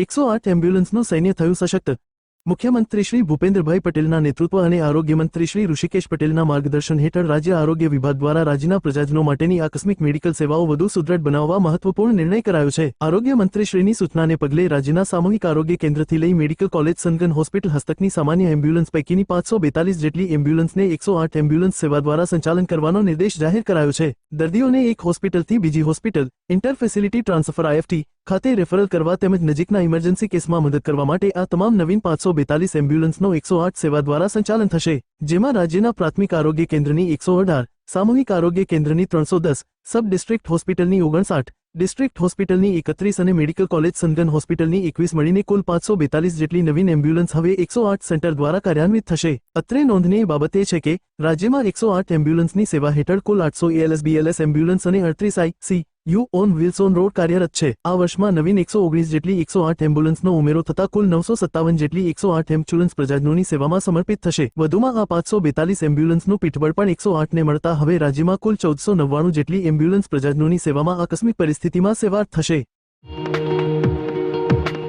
એકસો આઠ એમ્બ્યુલન્સનું સૈન્ય થયું સશક્ત. મુખ્યમંત્રી શ્રી ભૂપેન્દ્રભાઈ પટેલના નેતૃત્વ અને આરોગ્ય મંત્રી શ્રી ઋષિકેશ પટેલના માર્ગદર્શન હેઠળ રાજ્ય આરોગ્ય વિભાગ દ્વારા રાજ્યના પ્રજાજનો માટેની આકસ્મિક મેડિકલ સેવાઓ વધુ સુદૃઢ બનાવવા મહત્વપૂર્ણ નિર્ણય કરાયો છે. આરોગ્ય મંત્રીશ્રીની સૂચનાને પગલે રાજ્યના સામૂહિક આરોગ્ય કેન્દ્રથી લઈ મેડિકલ કોલેજ સનગન હોસ્પિટલ હસ્તકની સામાન્ય એમ્બ્યુલન્સ પૈકીની પાંચસો બેતાલીસ જેટલી એમ્બ્યુલન્સને એકસો આઠ એમ્બ્યુલન્સ સેવા દ્વારા સંચાલન કરવાનો નિર્દેશ જાહેર કરાયો છે. દર્દીઓને એક હોસ્પિટલથી બીજી hospital, inter facility transfer IFT ખાતે રેફરલ કરવા તેમજ નજીકના ઇમરજન્સી કેસમાં મદદ કરવા માટે આ તમામ નવીન પાંચસો બેતાલીસ એમ્બ્યુલન્સનો એકસો આઠ સેવા દ્વારા સંચાલન થશે, જેમાં રાજ્યના પ્રાથમિક આરોગ્ય કેન્દ્રની એકસો અઢાર, સામૂહિક આરોગ્ય કેન્દ્રની ત્રણસો દસ, સબ ડિસ્ટ્રિક્ટ હોસ્પિટલની ઓગણસાઠ, ડિસ્ટ્રિક્ટ હોસ્પિટલની એકત્રીસ અને મેડિકલ કોલેજ સંગન હોસ્પિટલની એકવીસ મળીને કુલ પાંચસો બેતાલીસ જેટલી નવીન એમ્બ્યુલન્સ હવે એકસો આઠ સેન્ટર દ્વારા કાર્યાન્વિત થશે. અત્રે નોંધનીય બાબત એ છે કે રાજ્યમાં એકસો આઠ એમ્બ્યુલન્સની સેવા હેઠળ કુલ આઠસો એએલએસ બીએલએસ એમ્બ્યુલન્સ અને અડત્રીસ I C U on Wilson road કાર્યરત છે. આ વર્ષમાં નવીન એકસો ઓગણીસ જેટલી એકસો આઠ એમ્બ્યુલન્સનો ઉમેરો થતા કુલ નવસો સત્તાવન જેટલી એકસો આઠ એમ્બ્યુલન્સ પ્રજાજનોની સેવામાં સમર્પિત થશે. વધુમાં આ પાંચસો બેતાલીસ એમ્બ્યુલન્સનું પીઠબળ પણ એકસો આઠને મળતા હવે રાજ્યમાં કુલ ચૌદસો નવ્વાણું જેટલી એમ્બ્યુલન્સ પ્રજાજનોની સેવામાં આકસ્મિક પરિસ્થિતિમાં સેવા થશે.